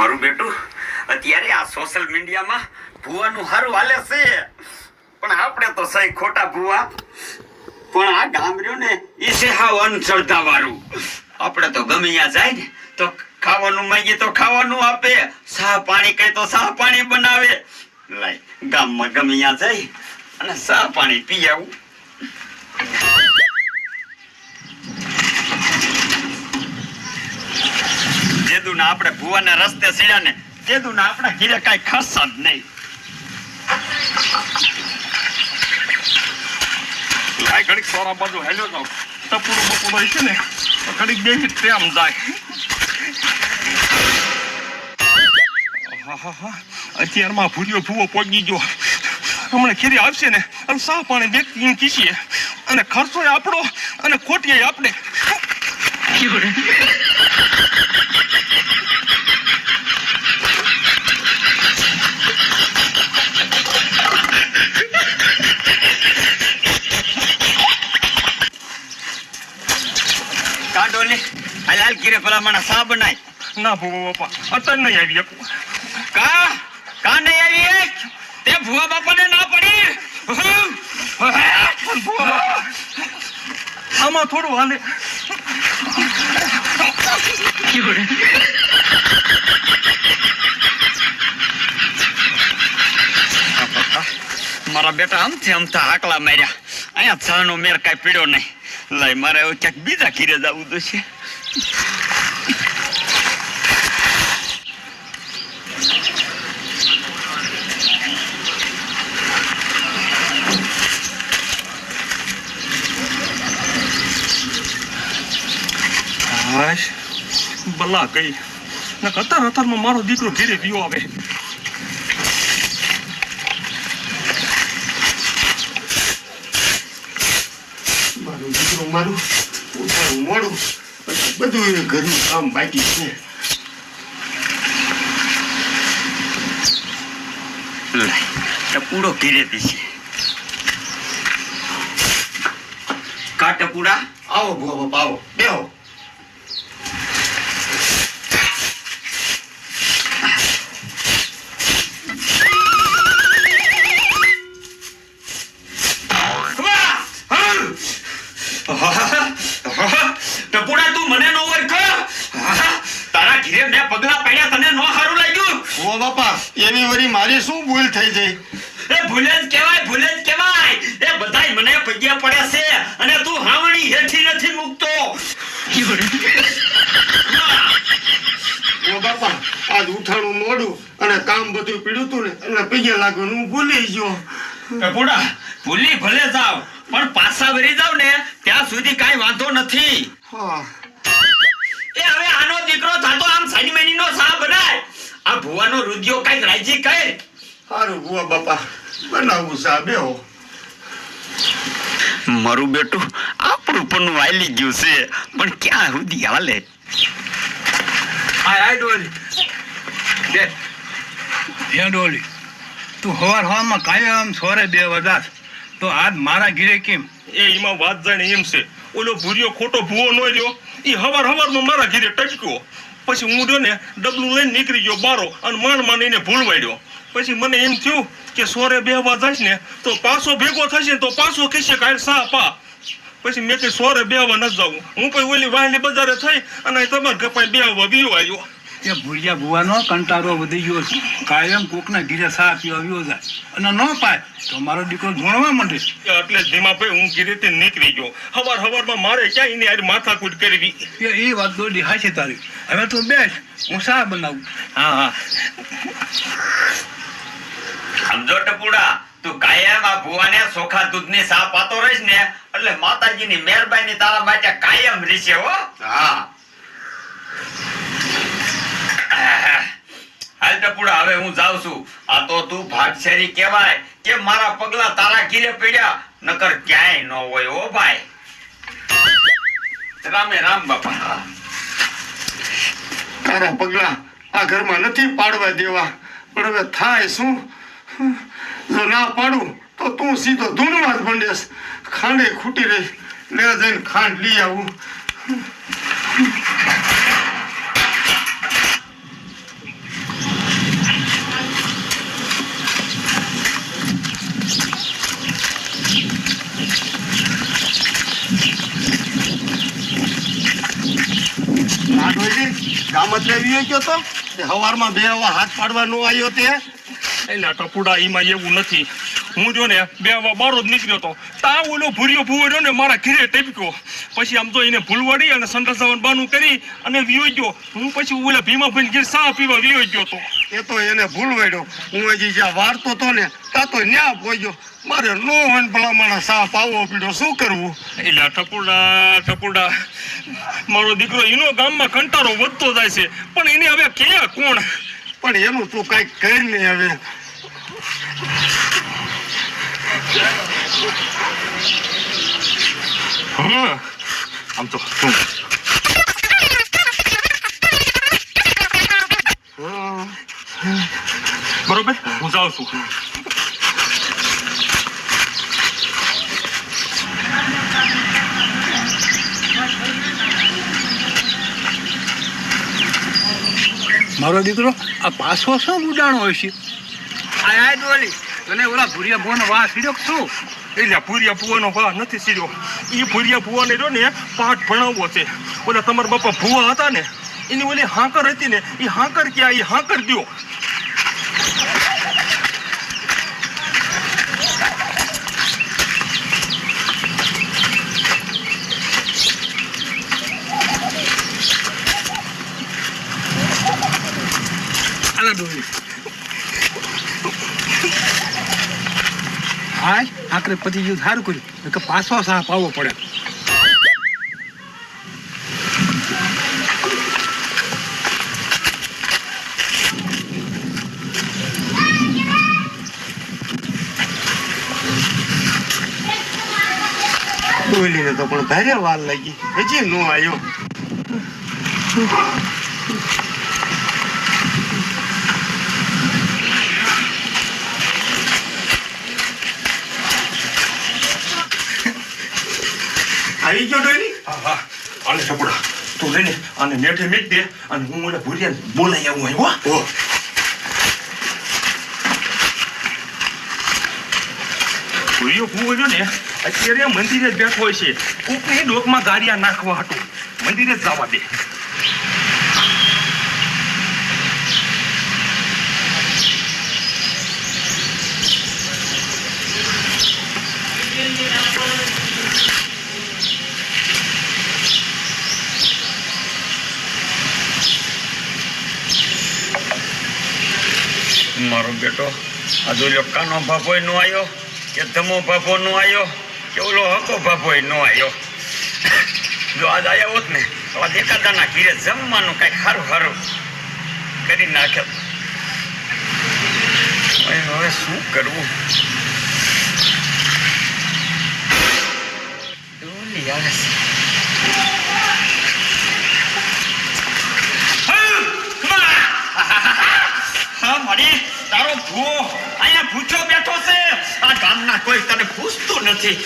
મારું બેટું, અત્યારે આ સોશિયલ મીડિયામાં ભૂવાનું હારું હાલે છે. પણ આપણે તો સહી ખોટા ભૂવા. પણ આ ગામડ્યું ને એ છે હાવ અનશ્રદ્ધા વાળું આપણે તો ગમે ત્યાં જાય ને, તો ખાવાનું માંગીએ તો ખાવાનું આપે. સાહ પાણી કહે તો સાહ પાણી બનાવે. લાય, ગામમાં ગમે ત્યાં જાય અને સાહ પાણી પી આવું. ના આપણે ભુવાના રસ્તે સીડ્યા ને જેદુ ના આપણા ઘીરે કઈ ખસ જ નહીં. લાય ઘડીક સોરા બાજુ હેલ્યો જાવ ટપુડું ઘડીક બે મિનિટ જાય. અત્યારમાં ભૂર્યો ભૂવો પહોંચી ગયો. હમણાં ખેરી આવશે ને, અને સાફ પાણી એમ કીશીએ અને ખર્ચો આપણો, અને ખોટીએ આપણે કાઢો ને આ લાલ ઘીરે પેલા મને સા બનાય. ના ભૂવો બાપા અત્યારે નહીં આવી શકું કા? કા નહીં આવી તે ભુવા બાપાને ના પડી? બાપા. આમાં થોડું હાલે. મારા બેટા આમથી આમથા હાકલા માર્યા. અહીંયા છાનો મેર કાંઈ પીડ્યો નહીં. લઈ મારે ક્યાંક બીજા ઘીરે જવું તો છે ભલા ગઈ ને અત્યાર અત્યારમાં મારો દીકરો ઘેરે પીવો આવે. મારું દીકરો મારું ઉઠાણું મોડું બધું એને ઘરનું કામ બાકી છે. ટપુડો ઘીરે છે કા ટપુડા? આવો ભુવા બાપા આવો બેહો. વળી મારી શું ભૂલ થઈ જઈ એ ભૂલે જ કહેવાય ભૂલે જ કહેવાય. એ બધાય મને પગ્યા પડ્યા છે અને તું હાવણી હેઠી નથી મૂકતો. ભુવા બાપા આજ ઉઠાણું મોડું અને કામ બધું પીડ્યું તું ને એટલે પૈયા લાગવાનું હું ભૂલી ગયો. ટપુડા ભૂલી ભલે જાવ પણ પાછા વરી જાવ ને ત્યાં સુધી કાઈ વાંધો નથી. હા. એ હવે આનો દીકરો થતો આમ સાઈડમેની નો સાહ બનાય. આ ભુવાનો રુદિયો કાંઈક રાજી કર. સારું ભુવા બાપા બનાવું સા બેહો. મારું બેટું આપણું પણ વાયલી ગયું છે પણ ક્યાં સુધી હાલે? આય આય ડોલી. બે. હે ડોલી તું હવાર હવામાં કાયમ સોરે બે વધાર તો આજ મારા ઘીરે કેમ? એ એમાં વાત જાણે એમ છે. ઓલો ભૂર્યો ખોટો ભૂવો નો રહ્યો એ હવાર હવારમાં મારા ઘીરે ટચક્યો પછી હું રહ્યો ને, ડબલું લઈને નીકળી ગયો બારો અને માંડ માંડ એને ભૂલવાડ્યો પછી મને એમ થયું કે સોરે બે થશે ને, તો પાછો ભેગો થશે ને તો પાછો કહેશે કાંઈ સા પા. પછી મેં કઈ સોરે બેહવા ન જાવું હું પછી ઓલી વાહલી બજારે થઈ અને તમારે કપાઈ બેહવા બીવો આવ્યો. એ ભૂરિયા ભુવાનો કંટારો વધી ગયો છે. કાયમ કોકના ઘીરે સા પીવા આવ્યો જાય. અને ન પાય તો મારો દીકરો ધોણવા માંડે એટલે ધીમા ભાઈ હું ઘીરેથી નીકળી ગયો. હવાર હવારમાં મારે ક્યાંય એની હારે માથાકૂટ કરવી? એ વાત દોડી હાશે તારી. હવે તું બેસ હું શા બનાવું. હા હા. સમજો ટપુડા તું કાયમ આ ભુવાને ચોખા દૂધની સા પાતો રહીશ ને એટલે માતાજીની મહેરબાની તારા માટે કાયમ રહેશે હો. હા. હાલ ટપુડા હવે હું જાઉં છું. આ તો તું ભાગશેરી કહેવાય કે મારા પગલા તારા ઘીરે પડ્યા, નકર ક્યાંય ન હોય ઓ ભાઈ. રામે રામ બાપા. તારા પગલા આ ઘરમાં નથી પાડવા દેવા. પણ હવે થાય શું? જો ના પાડું, તો તું સીધો ધૂણવા જ ભંડેશ. ખાંડે ખૂટી રહી લે જઈને ખાંડ લઈ આવું. ગામત લેવી ગયો તો? સવારમાં બે હવા હાથ પાડવા નો આવ્યો તે? એટલે ટપુડા એમાં એવું નથી. હું જો ને બે વા બારો જ નીકળ્યો તો. તા ઓલો ભૂર્યો ભૂવો ને મારા ઘીરે ટપક્યો. પછી આમ તો એને ભૂલવાડી અને સંડાસ જવાનું બાનું કરી અને વિયો ગયો. હું પછી ઓલા ભીમા ભાઈ ઘીર સા પીવા વિયો ગયો તો. એ તો એને ભૂલવાડ્યો. હું હજી જ્યાં વારતો તો ને તા તો ન્યા પહોંચ્યો મારે નો હોય ને મારા સાપ આવો પીડો શું કરવું? એટલે ટપુડા ટપુડા. મારો દીકરો એનો ગામમાં કંટારો વધતો જાય છે. પણ એને હવે કે કોણ? પણ એનું તું કંઈક કર નહીં હવે. હા. આમ તો બરોબર? હું જાઉં છું. મારો દીકરો આ પાછો શું ઉડાણો હોય છે? આય ડોલી તને ઓલા ભૂરિયા ભુવાનો વાસ સીડ્યો શું? એટલે ભૂરિયા ભુવાનો વાહ નથી સીડ્યો. એ ભૂરિયા ભુવાને જો ને પાઠ ભણાવવો છે. ઓલા તમારા બાપા ભુવા હતા ને એની ઓલી હાંકર હતી ને એ હાંકર ક્યાં એ હાંકર દ્યો આલા ડોલી આખરે પતિ ગયું સારું કર્યું. કે પાછો સાપ આવવો પડે. બોલીને તો પણ ભારે વાર લાગી. હજી નો આવ્યો. આવી ગયો ડોલી હા આને સપડા તું લઈને આને નેઠે મીટ દે અને હું ઓલા ભૂરિયાને બોલાઈ આવું અહીં હો. ભૂરિયો ભૂવો જો ને અત્યારે મંદિરે જ બેઠો હોય છે. કોકની ડોકમાં ગાડિયા નાખવા હતું મંદિરે જ જવા દે. મારો બેટો આ જો કાનો ભાપોય નો આવ્યો કે ધમો ભાપો નો આવ્યો કે ઓલો હકો ભાપોય નો આવ્યો જો આજ આવ્યા હોત ને તો આ એકાદાના ઘીરે જમવાનું કંઈક સારું સારું કરી નાખે હવે શું કરવું હા મારી તારો ભૂવો અહીંયા ભૂચો બેઠો છે. આ ગામના કોઈ તને પૂછતું નથી.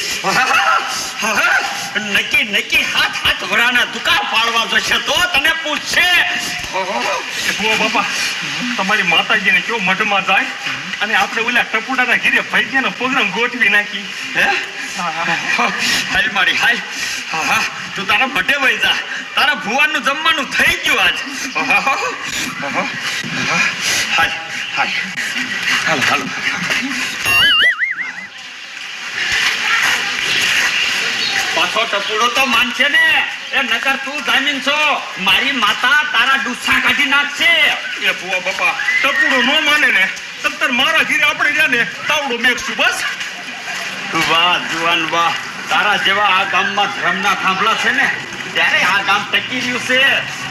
નક્કી નકી હાથ હાથ વરાના દુકાન પાડવા જશે તો તને પૂછશે. ઓ બાપા, તમારી માતાજીને કયો મઢમાં જાય? અને આપણે ઓલા ટપુડાના ઘીરે ભૈયાનો પ્રોગ્રામ ગોઠવી નાખી. હે? હાલ મારી હાલ હા હા તું તારા મઢે વહી જા. તારા ભુવાનું જમવાનું થઈ ગયું આજ. હાલ હાલ હાલ હાલ પાછો ટપુડો તો માનશે ને. એ નકર તું જામીન છો. મારી માતા તારા ડુસ્સા કાઢી નાખશે. એ ભુવા બાપા ટપુડો નો માને ને તમ મારા ઘીરે આપણે રહ્યા ને તાવડો મેકશું બસ. વાહ જુવાન વાહ. તારા જેવા આ ગામમાં ધર્મના થાંભલા છે ને ત્યારે આ ગામ ટકી રહ્યું છે.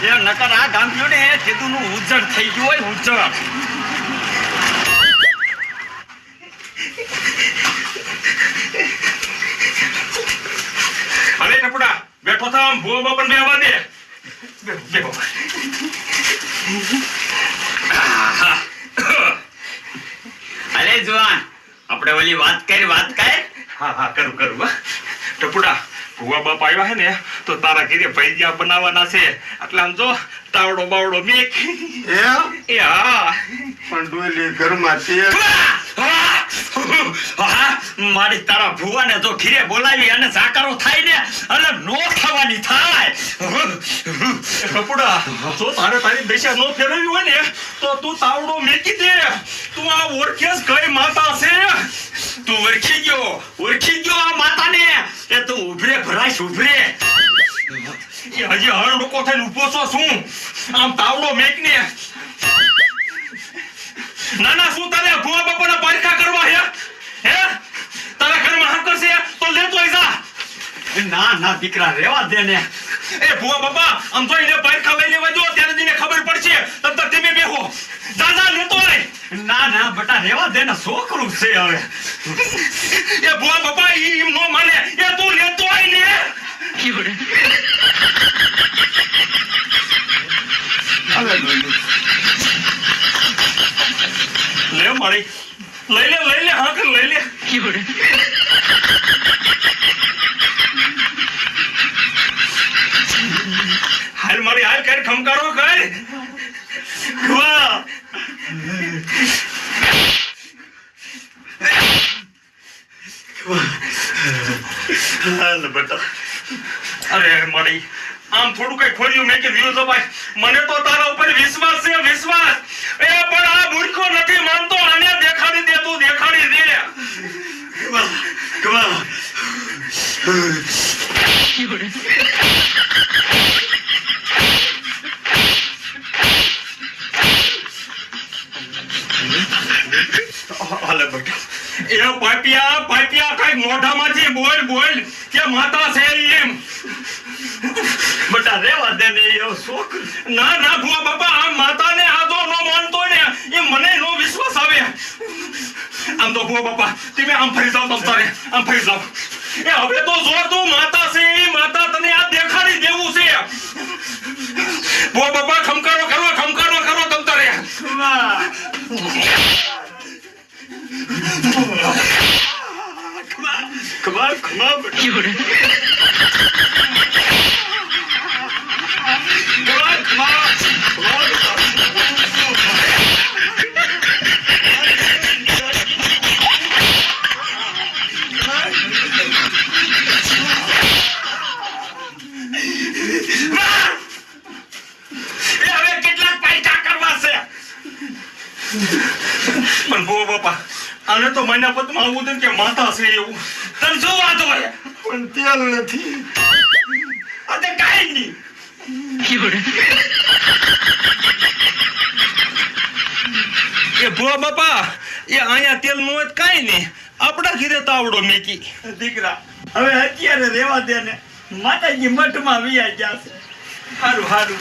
એ નકર આ ગામ રહ્યું ને એ કીધુંનું ઉજ્જડ થઈ ગયું હોય ઉજ્જડ. અરે ટપુડા બેઠો થા આમ ભુવા બાપાને બેહવા દે. અરે જુવાન આપણે ઓલી વાત કરી વાત કર. હા હા કરું કરું હો. ટપુડા ભુવા બાપ આવ્યા છે ને તો તારા ઘીરે ભૈયા બનાવવાના છે. એટલે આમ જો તાવડો બાવડો મેક. એ એ હા. પણ ડોલી ઘરમાં હા, મારી તારા ભુવાને જો ઘીરે બોલાવી અને સાકારો થાય ને અને નો થવાની થાય. કપડા જો તારે તારી દિશા નો ફેરવી હોય ને, તો તું તાવડો મેકી દે. તું આ ઓળખેસ કઈ માતા છે. તું ઓળખી ગયો ઓળખી ગયો આ માતાને. એ તું ઉભરે, ભરાઈશ, ઉભરે. હજી હળ લોકો થઈને ઊભો છો શું? આમ તાવડો મેકને. ના શું તારે ભુવા બાપાના પારખા કરવા હે હે તારા ઘરમાં હાકર છે તો લેતો આય જા ના ના, દીકરા, રેવા દે ને. એ ભુવા બાપા, આમ તો એને પારખા લઈ લેવા જો ત્યારે તેને ખબર પડશે. તમ તક તમે બેહો. દાદા, લેતો રે. ના ના, બટા, રેવા દે ને, છોકરું છે હવે. એ ભુવા બાપા, ઈ નો માને. એ તું લેતો આય ને હાલે ડોલી લે મારી લઈ લે લઈ લે હા કર લઈ લે હાલ મારી હાલ કર ખમકારો કર વાહ હાલ બટા અરે મારી આમ થોડું કઈ ખોલ્યું મેં કે વ્યૂ દબાય મને તો તારા ઉપર વિશ્વાસ છે વિશ્વાસ. એ પણ આ મૂર્ખો નથી માનતો આને દેખાડી દે તું દેખાડી દે. વાહ વાહ હાલે બેટા. એ પાપિયા પાપિયા કઈ મોઢામાંથી બોલ બોલ, કે માતા છે એમ. બટા રેવા દે ને એ છોકરું ના ના, ભુવા બાપા, આ માતાને આદો નો માનતો ને, એ મને નો વિશ્વાસ આવે. આમ તો ભુવા બાપા, તમે આમ ફરી જાવ તમારે આમ ફરી જાવ એ હવે તો જો તું, માતા છે એ, માતા તને આ દેખાડી દેવું છે. ભુવા બાપા, ખમકારો કરો ખમકારો કરો તમ તારે. વાહ. કેટલાક પૈસા કરવા છે? પણ બો બાપા. આને તો મહિના પદમાં આવું કે માતા છે એવું. તને શું વાંધો હોય? પણ તેલ નથી. અને કાંઈ નહીં. એ ભુવા બાપા એ અહીંયા તેલનું હોય કાંઈ નહીં. આપણા ઘીરે તાવડો મેકી. દીકરા હવે અત્યારે રેવા દે ને માતાજી મઠમાં વિયા ગયા છે. સારું સારું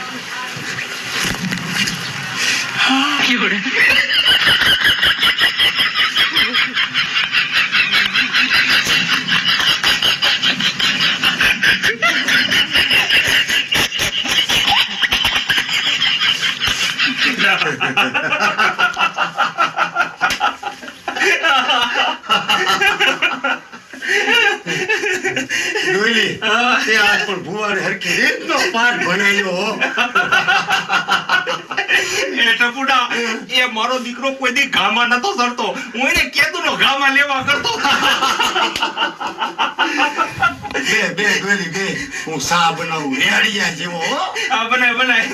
ડોલી તે આજ પણ ભુવાને હરખી રીતનો પાઠ ભણાવ્યો હો. એ મારો દીકરો કોઈ દી ઘામાં નતો સરતો હું એને કેતું નો ઘામાં લેવા કરતો બે બે ગોલી બે હું સા બનાવું રેડિયા જેવો હો. આ બનાય બનાય